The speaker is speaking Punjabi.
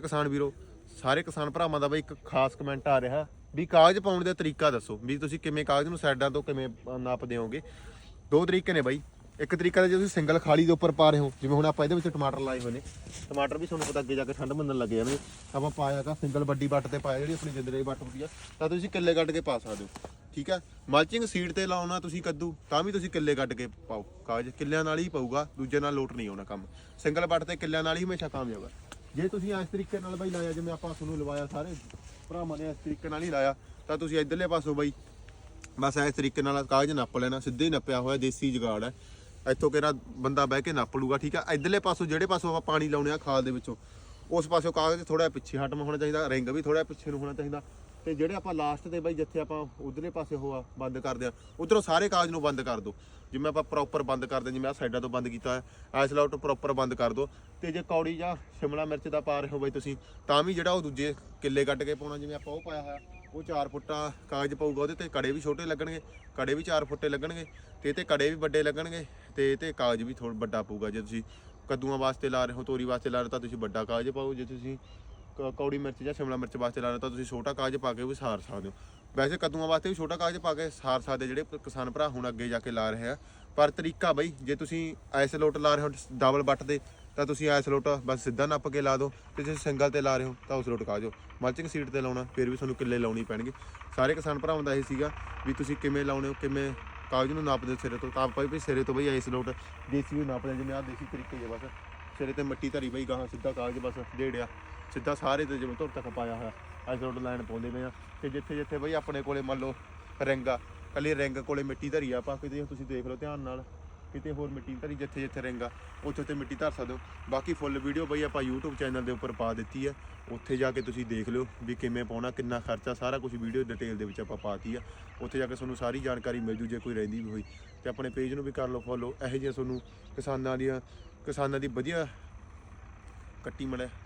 ਕਿਸਾਨ ਵੀਰੋ ਸਾਰੇ ਕਿਸਾਨ ਭਰਾਵਾਂ ਦਾ ਬਈ ਇੱਕ ਖਾਸ ਕਮੈਂਟ ਆ ਰਿਹਾ ਵੀ ਕਾਗਜ਼ ਪਾਉਣ ਦਾ ਤਰੀਕਾ ਦੱਸੋ ਵੀ ਤੁਸੀਂ ਕਿਵੇਂ ਕਾਗਜ਼ ਨੂੰ ਸਾਈਡਾਂ ਤੋਂ ਕਿਵੇਂ ਅ, ਨਾਪ ਦਿਓਗੇ। ਦੋ ਤਰੀਕੇ ਨੇ ਬਾਈ। ਇੱਕ ਤਰੀਕਾ ਤਾਂ ਜੇ ਤੁਸੀਂ ਸਿੰਗਲ ਖਾਲੀ ਦੇ ਉੱਪਰ ਪਾ ਰਹੇ ਹੋ ਜਿਵੇਂ ਹੁਣ ਆਪਾਂ ਇਹਦੇ ਵਿੱਚ ਟਮਾਟਰ ਲਾਏ ਹੋਏ ਨੇ। ਟਮਾਟਰ ਵੀ ਤੁਹਾਨੂੰ ਪਤਾ ਅੱਗੇ ਜਾ ਕੇ ਠੰਡ ਮੰਨਣ ਲੱਗੇ ਜਾਣਗੇ। ਆਪਾਂ ਪਾਇਆਗਾ ਸਿੰਗਲ ਵੱਡੀ ਵੱਟ ਤੇ ਪਾਇਆ ਜਿਹੜੀ ਆਪਣੀ ਜਿੰਦਰੇ ਵੱਟ ਹੁੰਦੀ ਆ ਤਾਂ ਤੁਸੀਂ ਕਿੱਲੇ ਕੱਢ ਕੇ ਪਾ ਸਕਦੇ ਹੋ। ਠੀਕ ਹੈ ਮਲਚਿੰਗ ਸੀਡ ਤੇ ਲਾਉਣਾ ਤੁਸੀਂ ਕੱਦੂ ਤਾਂ ਵੀ ਤੁਸੀਂ ਕਿੱਲੇ ਕੱਢ ਕੇ ਪਾਓ। ਕਾਗਜ਼ ਕਿੱਲਿਆਂ ਨਾਲ ਹੀ ਪਊਗਾ ਦੂਜੇ ਨਾਲ ਲੋਟ ਨਹੀਂ ਆਉਣਾ ਕੰਮ। ਸਿੰਗਲ ਵੱਟ ਤੇ ਕਿੱਲਿਆਂ ਨਾਲ ਹੀ ਹਮੇਸ਼ਾ ਕਾਮਯਾਬ ਆ। ਜੇ ਤੁਸੀਂ ਇਸ ਤਰੀਕੇ ਨਾਲ ਬਾਈ ਲਾਇਆ, ਜਿਵੇਂ ਆਪਾਂ ਤੁਹਾਨੂੰ ਲਵਾਇਆ ਸਾਰੇ ਭਰਾਵਾਂ ਨੇ ਇਸ ਤਰੀਕੇ ਨਾਲ ਹੀ ਲਾਇਆ, ਤਾਂ ਤੁਸੀਂ ਇਧਰਲੇ ਪਾਸੋਂ ਬਾਈ ਬਸ ਇਸ ਤਰੀਕੇ ਨਾਲ ਕਾਗਜ਼ ਨੱਪ ਲੈਣਾ, ਸਿੱਧੇ ਹੀ ਨੱਪਿਆ ਹੋਇਆ, ਦੇਸੀ ਜਗਾੜ ਹੈ। ਇੱਥੋਂ ਕਿਹੜਾ ਬੰਦਾ ਬਹਿ ਕੇ ਨੱਪ ਲੂਗਾ, ਠੀਕ ਆ? ਇਧਰਲੇ ਪਾਸੋਂ, ਜਿਹੜੇ ਪਾਸੋਂ ਆਪਾਂ ਪਾਣੀ ਲਾਉਣੇ ਆ ਖਾਲ ਦੇ ਵਿੱਚੋਂ, ਉਸ ਪਾਸੋਂ ਕਾਗਜ਼ ਥੋੜਾ ਪਿੱਛੇ ਹਟਮ ਹੋਣਾ ਚਾਹੀਦਾ, ਰਿੰਗ ਵੀ ਥੋੜਾ ਪਿੱਛੇ ਨੂੰ ਹੋਣਾ ਚਾਹੀਦਾ। ਤੇ ਜਿਹੜੇ ਆਪਾਂ ਲਾਸਟ ਤੇ ਬਾਈ ਜਿੱਥੇ ਆਪਾਂ ਉਧਰਲੇ ਪਾਸੇ ਹੋਆ ਬੰਦ ਕਰਦੇ ਆ ਉਧਰੋਂ ਸਾਰੇ ਕਾਗਜ਼ ਨੂੰ ਬੰਦ ਕਰ ਦਿਓ ਜਿਵੇਂ ਆਪਾਂ ਪ੍ਰੋਪਰ ਬੰਦ ਕਰਦੇ ਹਾਂ, ਜਿਵੇਂ ਆ ਸਾਈਡਾਂ ਤੋਂ ਬੰਦ ਕੀਤਾ ਹੈ ਇਸ ਲਾਊਟ ਪ੍ਰੋਪਰ ਬੰਦ ਕਰ ਦਿਓ ਤੇ ਜੇ ਕੌੜੀ ਜਾਂ ਸ਼ਿਮਲਾ ਮਿਰਚ ਦਾ ਪਾ ਰਹੇ ਹੋ ਬਾਈ ਤੁਸੀਂ ਤਾਂ ਵੀ ਜਿਹੜਾ ਉਹ ਦੂਜੇ ਕਿੱਲੇ ਕੱਢ ਕੇ ਪਾਉਣਾ ਜਿਵੇਂ ਆਪਾਂ ਉਹ ਪਾਇਆ ਹੋਇਆ ਉਹ 4 ਫੁੱਟਾ ਕਾਗਜ਼ ਪਊਗਾ ਉਹਦੇ ਤੇ ਕੜੇ ਵੀ ਛੋਟੇ ਲੱਗਣਗੇ ਕੜੇ ਵੀ 4 ਫੁੱਟੇ ਲੱਗਣਗੇ ਤੇ ਇਹ ਤੇ ਕੜੇ ਵੀ ਵੱਡੇ ਲੱਗਣਗੇ ਤੇ ਇਹ ਤੇ ਕਾਗਜ਼ ਵੀ ਥੋੜਾ ਵੱਡਾ ਪਊਗਾ। ਜੇ ਤੁਸੀਂ ਕੱਦੂਆਂ ਵਾਸਤੇ ਲਾ ਰਹੇ ਹੋ ਤੋਰੀ ਵਾਸਤੇ ਲਾ ਰਹੇ ਤਾਂ ਤੁਸੀਂ ਵੱਡਾ ਕਾਗਜ਼ ਪਾਓ। ਜੇ ਤੁਸੀਂ ਕੌੜੀ ਮਿਰਚ ਜਾਂ ਸ਼ਿਮਲਾ ਮਿਰਚ ਵਾਸਤੇ ਲਾ ਰਹੇ ਹੋ ਤਾਂ ਤੁਸੀਂ ਛੋਟਾ ਕਾਗਜ਼ ਪਾ ਕੇ ਵੀ ਸਾਰ ਸਕਦੇ ਹੋ। ਵੈਸੇ ਕੱਦੂਆਂ ਵਾਸਤੇ ਵੀ ਛੋਟਾ ਕਾਗਜ਼ ਪਾ ਕੇ ਸਾਰ ਸਕਦੇ ਜਿਹੜੇ ਕਿਸਾਨ ਭਰਾ ਹੁਣ ਅੱਗੇ ਜਾ ਕੇ ਲਾ ਰਹੇ ਆ। ਪਰ ਤਰੀਕਾ ਬਈ ਜੇ ਤੁਸੀਂ ਐਸੇ ਲੋਟ ਲਾ ਰਹੇ ਹੋ ਡਬਲ ਬੱਟ ਦੇ ਤਾਂ ਤੁਸੀਂ ਐਸ ਲੋਟ ਬਸ ਸਿੱਧਾ ਨੱਪ ਕੇ ਲਾ ਦਿਓ ਤੇ ਜੇ ਸਿੰਗਲ ਤੇ ਲਾ ਰਹੇ ਹੋ ਤਾਂ ਉਸ ਲੋਟ ਕਾ ਜਾਓ ਮਲਚਿੰਗ ਸੀਟ ਤੇ ਲਾਉਣਾ ਫਿਰ ਵੀ ਤੁਹਾਨੂੰ ਕਿੱਲੇ ਲਾਉਣੀ ਪੈਣਗੇ। ਸਾਰੇ ਕਿਸਾਨ ਭਰਾਵਾਂ ਦਾ ਇਹ ਸੀਗਾ ਵੀ ਤੁਸੀਂ ਕਿਵੇਂ ਲਾਉਣੇ ਹੋ ਕਿਵੇਂ ਕਾਗਜ਼ ਨੂੰ ਨਾਪਦੇ ਹੋ ਸਿਰੇ ਤੋਂ। ਤਾਂ ਆਪਾਂ ਵੀ ਸਿਰੇ ਤੋਂ ਬਈ ਐਸ ਲੋਟ ਦੇਸੀ ਨੂੰ ਨਾਪਦੇ ਹਾਂ, ਜਿਵੇਂ ਆਹ ਦੇਸੀ ਤਰੀਕੇ ਜੇ ਬਸ। ਸਿਰੇ ਤੇ ਮਿੱਟੀ ਧਰੀ ਬਈ ਗਾਹਾਂ, ਸਿੱਧਾ ਕਾਗਜ਼ ਬਸ ਡੇੜਿਆ ਸਿੱਧਾ ਸਾਰੇ ਤੇ ਜਿਵੇਂ ਧੁਰ ਤੱਕ ਪਾਇਆ ਹੋਇਆ। ਐਸ ਲੋਟ ਲਾਈਨ ਪਾਉਂਦੇ ਪਏ ਆ ਤੇ ਜਿੱਥੇ ਜਿੱਥੇ ਬਈ ਆਪਣੇ ਕੋਲੇ ਮੰਨ ਲਓ ਰਿੰਗ ਆ, ਕੱਲੀ ਰਿੰਗ ਕੋਲੇ ਮਿੱਟੀ ਧਰੀ ਆ ਆਪਾਂ, ਕਿਤੇ ਤੁਸੀਂ ਦੇਖ ਲਓ ਧਿਆਨ ਨਾਲ, ਕਿਤੇ ਹੋਰ ਮਿੱਟੀ ਧਰੀ ਜਿੱਥੇ ਜਿੱਥੇ ਰਿੰਗ ਆ, ਉੱਥੇ ਉੱਥੇ ਮਿੱਟੀ ਧਰ ਸਕਦੇ ਹੋ। ਬਾਕੀ ਫੁੱਲ ਵੀਡੀਓ ਬਈ ਆਪਾਂ YouTube ਚੈਨਲ ਦੇ ਉੱਪਰ ਪਾ ਦਿੱਤੀ ਹੈ ਉੱਥੇ ਜਾ ਕੇ ਤੁਸੀਂ ਦੇਖ ਲਿਓ ਵੀ ਕਿਵੇਂ ਪਾਉਣਾ, ਕਿੰਨਾ ਖਰਚਾ, ਸਾਰਾ ਕੁਝ ਵੀਡੀਓ ਡਿਟੇਲ ਦੇ ਵਿੱਚ ਆਪਾਂ ਪਾਤੀ ਆ। ਉੱਥੇ ਜਾ ਕੇ ਤੁਹਾਨੂੰ ਸਾਰੀ ਜਾਣਕਾਰੀ ਮਿਲ ਜੂ ਜੇ ਕੋਈ ਰਹਿੰਦੀ ਵੀ ਹੋਈ। ਤੇ ਆਪਣੇ ਪੇਜ ਨੂੰ ਵੀ ਕਰ ਲਓ ਫੋਲੋ ਇਹੋ ਜਿਹੀਆਂ ਤੁਹਾਨੂੰ ਕਿਸਾਨਾਂ ਦੀਆਂ ਕਿਸਾਨਾਂ ਦੀ ਵਧੀਆ ਕੱਟੀ ਮੜਿਆ।